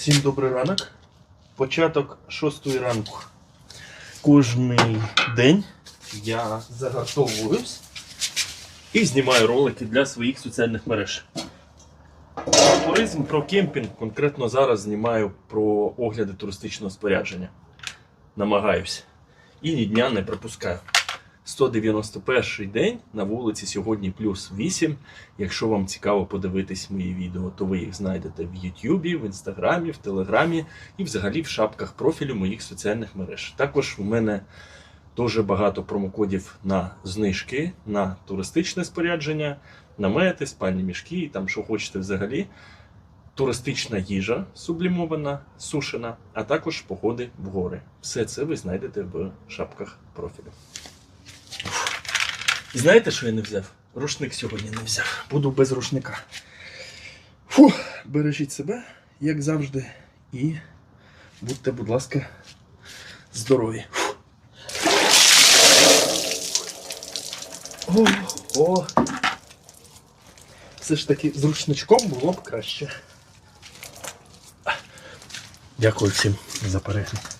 Всім добрий ранок. Початок шостої ранку. Кожний день я загартовуюсь і знімаю ролики для своїх соціальних мереж. Про туризм, про кемпінг. Конкретно зараз знімаю про огляди туристичного спорядження. Намагаюся. І ні дня не пропускаю. 191 день на вулиці сьогодні плюс 8. Якщо вам цікаво подивитись мої відео, то ви їх знайдете в Ютубі, в Інстаграмі, в Телеграмі і взагалі в шапках профілю моїх соціальних мереж. Також у мене дуже багато промокодів на знижки, на туристичне спорядження, намети, спальні мішки там, що хочете взагалі. Туристична їжа сублімована, сушена, а також походи в гори. Все це ви знайдете в шапках профілю. І знаєте, що я не взяв? Рушник сьогодні не взяв. Буду без рушника. Фу, бережіть себе, як завжди, і будьте, будь ласка, здорові. О, о. Все ж таки з рушничком було б краще. Дякую всім за перегляд.